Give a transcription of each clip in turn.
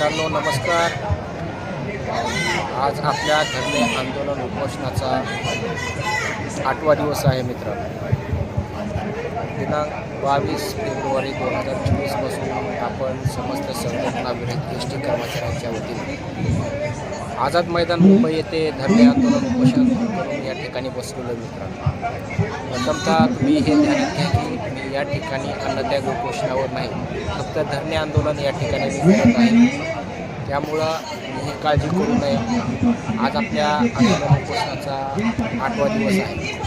मित्रांनो नमस्कार. आज आपल्या धरणे आंदोलन उपोषणाचा आठवा दिवस आहे मित्र दिनांक बावीस फेब्रुवारी दोन हजार चोवीसपासून आपण समस्त संघटना एस टी कर्मचाऱ्यांच्या वतीने आझाद मैदान मुंबई येथे धरणे आंदोलन उपोषण करून या ठिकाणी बसलेलो मित्रांनो. प्रथमतः तुम्ही हे ध्यानात घ्या की मी या ठिकाणी अन्नत्याग उपोषणावर नाही. फक्त धरणे आंदोलन या ठिकाणी मी करत आहे. त्यामुळं ही काळजी करू नये. आज आपल्या आंदोलन उपोषणाचा आठवा दिवस आहे.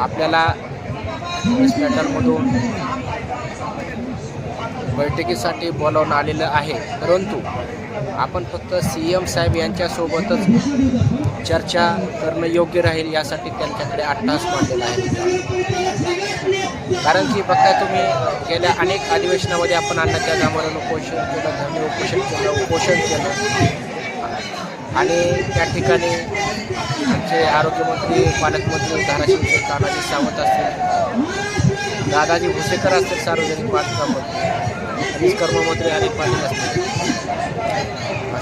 आपल्याला हॉस्पिटलमधून बैठकीसाठी बोलावून आलेलं आहे. परंतु आपण फक्त सी एम साहेब यांच्यासोबतच चर्चा करणं योग्य राहील यासाठी त्यांच्याकडे आठ तास मांडलेला आहे. कारण की बघता तुम्ही गेल्या अनेक अधिवेशनामध्ये आपण अन्नाच्या जांभळानं उपोषण केलं धरणे उपोषण केलं उपोषण केलं. आणि त्या ठिकाणी आमचे आरोग्यमंत्री पालकमंत्री धाराशिवचे तानाजी सावंत असतील दादाजी भुसेकर असतील सार्वजनिक बांधकाममंत्री वीज कर्ममंत्री हरिक पाटील असतील.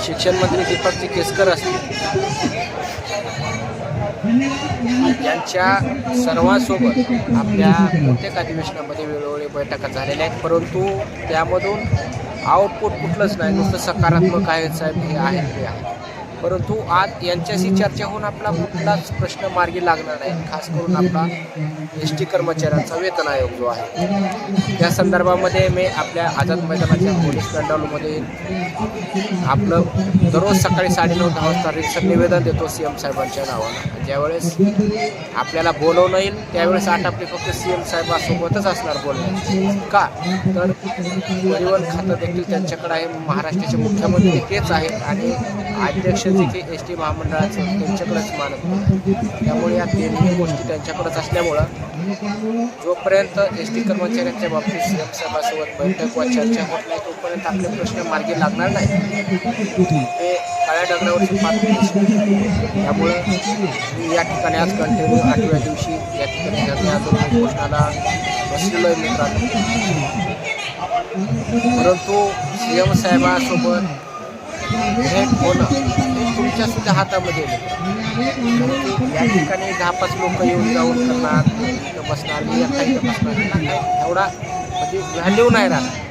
शिक्षण मंत्री दीपक केसकर असतील. यांच्या सर्वांसोबत आपल्या प्रत्येक अधिवेशनामध्ये वेळोवेळी बैठका झालेल्या आहेत. परंतु त्यामधून आउटपुट कुठलंच नाही. नुसतं सकारात्मक आहे साहेब हे आहे ते आहे. परंतु आज यांच्याशी चर्चा होऊन आपला कुठलाच प्रश्न मार्गी लागणार नाही. खास करून आपला एस टी कर्मचाऱ्यांचा वेतन आयोग जो आहे. त्या संदर्भामध्ये मी आपल्या आझाद मैदानाच्या पोलीस कंट्रोलमध्ये आपलं दररोज सकाळी साडेनऊ दहा वाजता रिक्षा निवेदन देतो सी एम साहेबांच्या नावानं. ज्यावेळेस आपल्याला बोलवणं येईल त्यावेळेस आठ आपले फक्त सी एम साहेबासोबतच असणार बोलणं. का? तर परिवहन खातं देखील त्यांच्याकडे आहे. महाराष्ट्राचे मुख्यमंत्री तेच आहेत आणि अध्यक्ष देखील एस टी महामंडळाचं त्यांच्याकडेच मानत त्यामुळे या तिन्ही गोष्टी त्यांच्याकडेच असल्यामुळं जोपर्यंत एस टी कर्मचाऱ्यांच्या बाबतीत सी एम साहेबासोबत बैठक वा चर्चा होत नाही तोपर्यंत आपले प्रश्न मार्गी लागणार नाही. ते काळ्या दगडावरची पातळी त्यामुळं त्यामुळे मी या ठिकाणी आज कंटिन्यू आठव्या दिवशी या ठिकाणी धरणे आंदोलन घोषणाला बसलेलो आहे मित्रांनो. परंतु सी एम साहेबासोबत भेट होणं हे तुमच्या सुद्धा हातामध्ये या ठिकाणी दहा पाच लोक येऊन जाऊन करणार इथं बसणार मी एकटा इथं बसणार एवढा म्हणजे व्हॅल्यू नाही राहणार.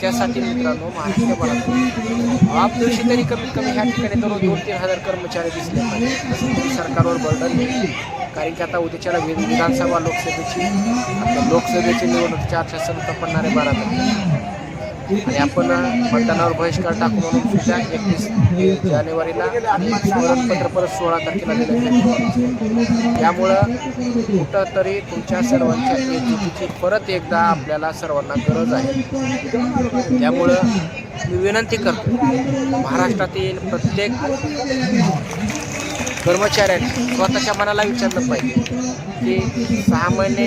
त्यासाठी मित्रांनो महाराष्ट्रभरातून आप दिवशी तरी कमीत कमी ह्या ठिकाणी दररोज दोन तीन हजार कर्मचारी दिसले पाहिजे सरकारवर बर्डन कारण की आता उद्याच्याला विधानसभा लोकसभेची लोकसभेची निवडणूक चारशे आचारसंहिता पडणारे बारा आणि आपण मतदानावर बहिष्कार टाकू म्हणून सुद्धा एकवीस जानेवारीला आणि स्मरणपत्र परत सोळा तारखेला दिलं त्यामुळं कुठंतरी तुमच्या सर्वांच्या एकजुटीची परत एकदा आपल्याला सर्वांना गरज आहे. त्यामुळं मी विनंती करतो महाराष्ट्रातील प्रत्येक कर्मचाऱ्यांनी स्वतःच्या मनाला विचारलं पाहिजे की सहा महिने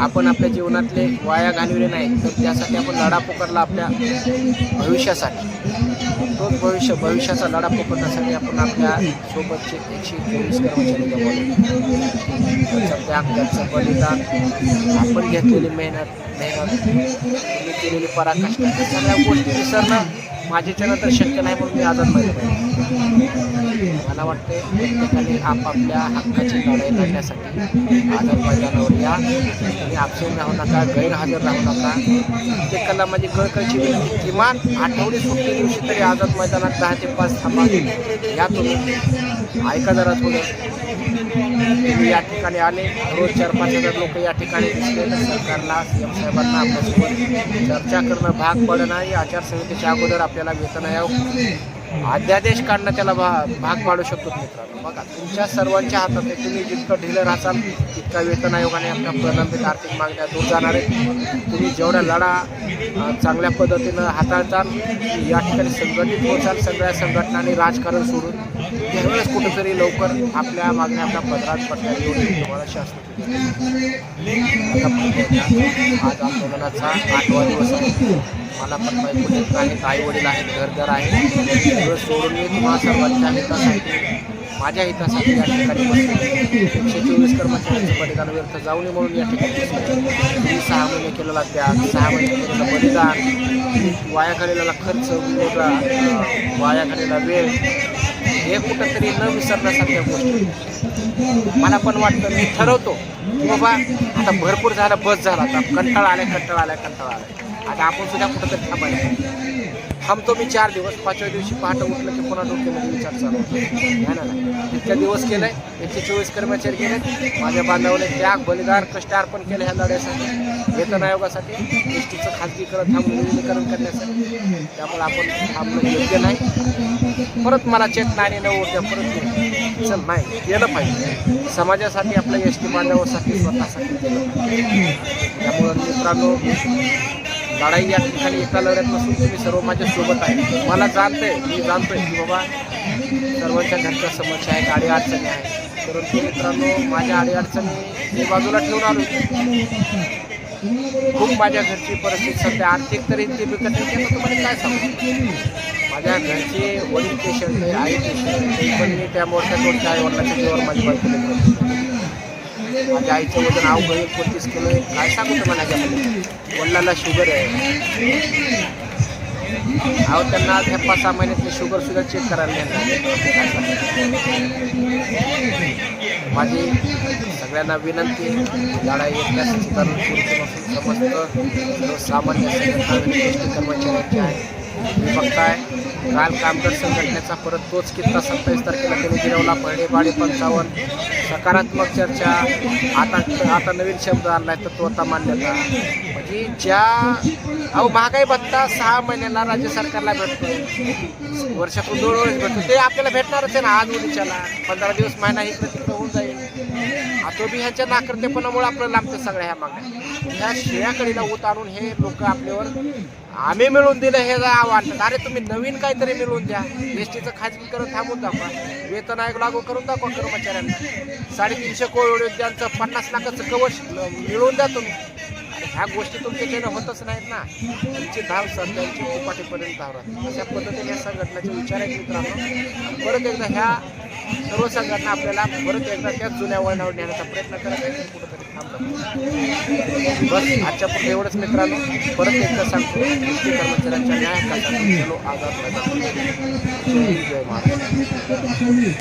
आपण आपल्या जीवनातले वाया घालविले नाही तर त्यासाठी आपण लढा पुकारला आपल्या भविष्यासाठी. तोच भविष्य भविष्याचा लढा पुकारण्यासाठी आपण आपल्या सोबतचे एकशे चोवीस कर्मचारी गमावले त्याग त्यांचं बलिदान आपण घेतलेली मेहनत मेहनत केलेली पराकाष्ठा सगळ्या गोष्टी विसरणं माझ्याच्यानं तर शक्य नाही म्हणून मी आझाद माहिती मला वाटते प्रत्येकाने आपापल्या हक्काची लढाई लढण्यासाठी आझाद मैदानावर या आणि आपसून राहू नका गैरहजर राहू नका. प्रत्येकाला म्हणजे कळकळची विनंती किमान आठवडी सुट्टी दिवशी तरी आझाद मैदानात दहा ते पाच थांबा. या तुम्ही ऐका जरा थोडं. तुम्ही या ठिकाणी आले रोज चार पाच हजार लोक या ठिकाणी दिसले तर सरकारला सी एम साहेबांना आपल्यासोबत चर्चा करणं भाग पडणं आणि आचारसंहितेच्या अगोदर आपल्याला वेतन आयोग अध्यादेश काढणं त्याला भा भाग पाडू शकतो मित्रांनो. बघा तुमच्या सर्वांच्या हातात आहे. तुम्ही जितकं ढिलं राहसाल तितका वेतन आयोगाने आपल्या प्रलंबित आर्थिक मागण्या दूर जाणार आहेत. तुम्ही जेवढा लढा चांगल्या पद्धतीनं हाताळताल या ठिकाणी संघटित होचाल सगळ्या संघटनांनी राजकारण सोडून त्यावेळेस कुठेतरी लवकर आपल्या मागण्या आपल्या पदरात पडल्या एवढी तुम्हाला शास्त्र आज आंदोलनाचा आठवा दिवस आहे. मला पण बायको लेकरं आहेत आई वडील आहेत घरदार आहेत. सगळं सोडून मी तुम्हाला सर्वांच्या हितासाठी माझ्या हितासाठी या ठिकाणी एकशे चोवीस कर्मचाऱ्यांच्या बलिदान व्यर्थ जाऊ नये म्हणून या ठिकाणी मी सहा महिने केलेला त्याग सहा महिने केलेलं बलिदान वाया घालेला खर्च मोठा वाया घालेला वेळ हे कुठंतरी न विसरण्यासारख्या गोष्टी मला पण वाटतं मी ठरवतो की बाबा आता भरपूर झालं बस झाला आता. कंटाळा आलाय कंटाळा आलाय कंटाळा आलाय. आता आपण सुद्धा कुठंतरी थांबायला थांबतो मी चार दिवस पाचव्या दिवशी पहाटे उठलं की पुन्हा डोक्यामध्ये विचार चालू होतो. ना नाही इतक्या दिवस केलंय एकशे चोवीस कर्मचारी केले माझ्या बांधवाने त्याग बलिदान कष्ट अर्पण केलं ह्या लढ्यासाठी वेतन आयोगासाठी एस टीचं खाजगीकरण थांबून विलिनीकरण करण्यासाठी. त्यामुळे आपण थांबणं योग्य नाही. परत मला चेक नाही न उद्या परत चल नाही केलं पाहिजे. समाजासाठी आपल्या एस टी बांधवासाठी स्वतःसाठी केलं त्यामुळं मित्रांनो लढाई या ठिकाणी एका लढ्यात नसून तुम्ही सर्व माझ्यासोबत आहे. मला जाणतंय मी जाणतोय की बाबा सर्वांच्या घरच्या समस्या आहेत अडी अडचणी आहेत. परंतु मित्रांनो माझ्या अडी अडचणी मी बाजूला ठेवून आलो खूप माझ्या घरची परिस्थिती सध्या आर्थिक तरी ते बिकट आहे की तुम्हाला काय सांगू? माझ्या घरचे वडील पेशंट आहे आई पेशंट पण मी त्या मोठ्या मोठ्या आई वडिलांच्या जीवन माझी बायको माझ्या आईचं वजन अवघड एकोणतीस किलो आहे. काय सांगू तुम्हाला माझ्या वडिलाला शुगर आहे. अहो त्यांना आज ह्या पाच सहा महिन्यातले शुगर सुद्धा चेक करायला नेणार. माझी सगळ्यांना विनंती लढाई एकल्याची तरुण समस्त सर्वसामान्य कर्मचाऱ्यांची आहे. तुम्ही बघताय. काल कामगार संघटनेचा परत तोच कित्ता सत्तावीस तारखेला त्यांनी गिरवला पडे पंचावन्न. सकारात्मक चर्चा. आता आता नवीन शब्द आणलाय तत्वता मान्यता. म्हणजे ज्या अहो महागाई भत्ता सहा महिन्याला राज्य सरकारला भेटतो वर्षातून दोन वेळेस भेटतो ते आपल्याला भेटणारच आहे ना आज उद्याच्याला. पंधरा दिवस महिना इकडे तिकडे होऊन जाईल. आता ह्यांच्या नाकर्तेपणामुळे आपल्याला लांबते सगळ्या ह्या मागण्या. ह्या श्रेयाकडीला उत आणून हे लोक आपल्यावर आम्ही मिळवून दिलं हे वाटतं. अरे तुम्ही नवीन काहीतरी मिळवून द्या. एस टीचं खाजगीकरण थांबून दाखवा. वेतन आयोग लागू करून दाखवा कर्मचाऱ्यांना. साडेतीनशे कोटी उद्यानचं पन्नास लाखाचं कवच मिळवून द्या तुम्ही. ह्या गोष्टी तुमच्या होतच नाहीत ना. तुमची धाव सध्याची पाठीपर्यंत धाव अशा पद्धतीने या संघटनाचे विचार आहेत मित्रांनो. परत एकदा ह्या सर्व संघटना आपल्याला परत एकदा त्याच जुन्या वळणावर नेण्याचा प्रयत्न करत आहे कुठंतरी थांबलं बस आजच्या पुढे एवढंच मित्रांनो. परत एकदा सांगतो एस कर्मचाऱ्यांच्या न्याय हक्कासाठी जय महाराज